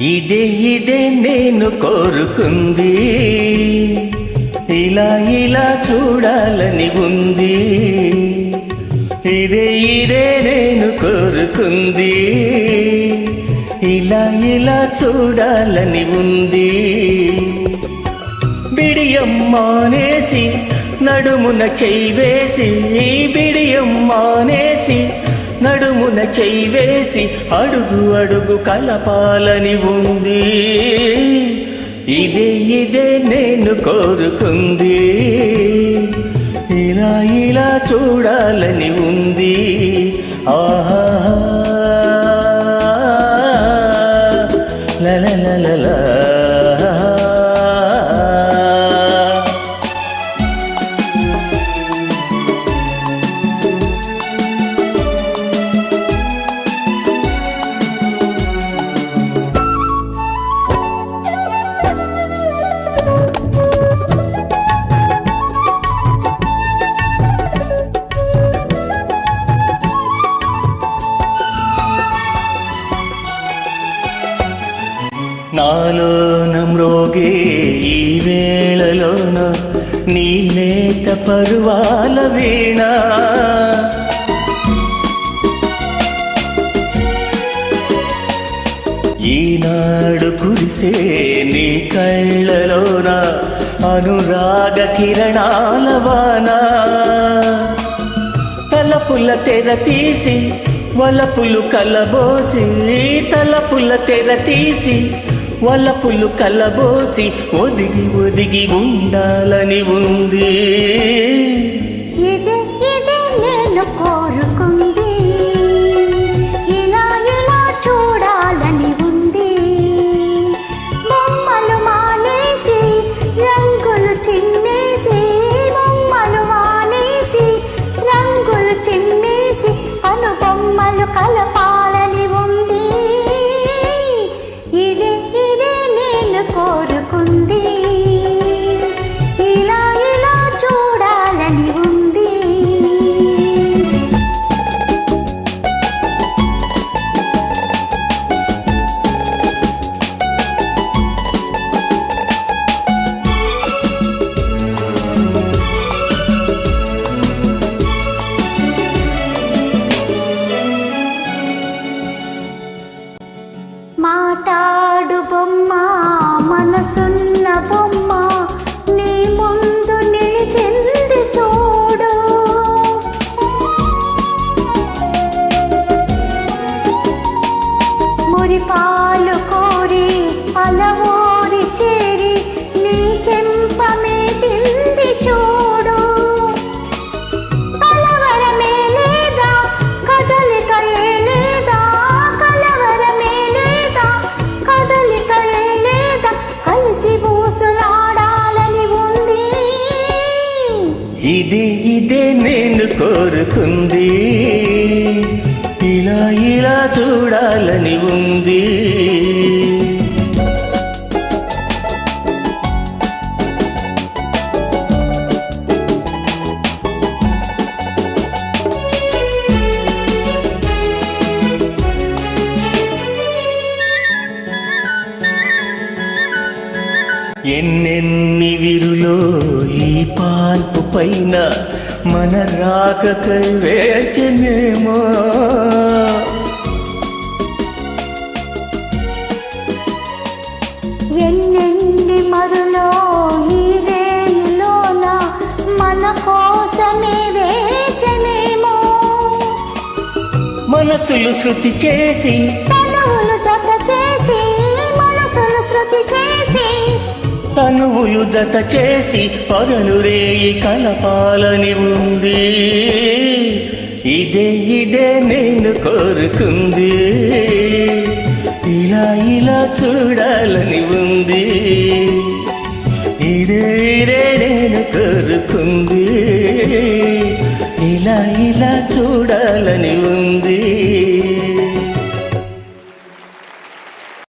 ఇదే ఇదే నేను కోరుకుంది. ఇలా ఇలా చూడాలని ఉంది. ఇదే ఇదే నేను కోరుకుంది. ఇలా ఇలా చూడాలని ఉంది. బిడియం మానేసి నడుమున చెయ్యి వేసి బిడియం మానేసి నడుమున చెయ్యి అడుగు అడుగు కలపాలని ఉంది. ఇదే ఇదే నేను కోరుకుంది. ఇలా ఇలా చూడాలని ఉంది. ఆహా ల ల ల. నాలోన మ్రోగే ఈ వేళలోన నీ లేత పరువాల వీణ. ఈనాడు కురిసే నీ కళ్ళలోన అనురాగ కిరణాల వాన. తలపుల తెర తీసి వలపులు కలబోసి తలపుల తెర తీసి వలపులు కలబోసి ఒదిగి ఒదిగి ఉండాలని ఉంది. మాటాడు బొమ్మ మనసున్న బొమ్మ. ఇది ఇదే నేను కోరుకుంది. ఇలా ఇలా చూడాలని ఉంది. ఎన్నెన్ని విరులో ఈ పాల్ప పైన మన రాకకై వేచనేమో. ఎన్నెన్ని మరులో ఈ రేయిలోన మన కోసమే వేచనేమో. మనసులు శృతి చేసి తనువులు జత చేసి తనువులు జత చేసి పగలు రేయి కలపాలని ఉంది. ఇదే ఇదే నేను కోరుకుంది. ఇలా ఇలా చూడాలని ఉంది. ఇదే ఇదే నేను కోరుకుంది. ఇలా ఇలా చూడాలని ఉంది.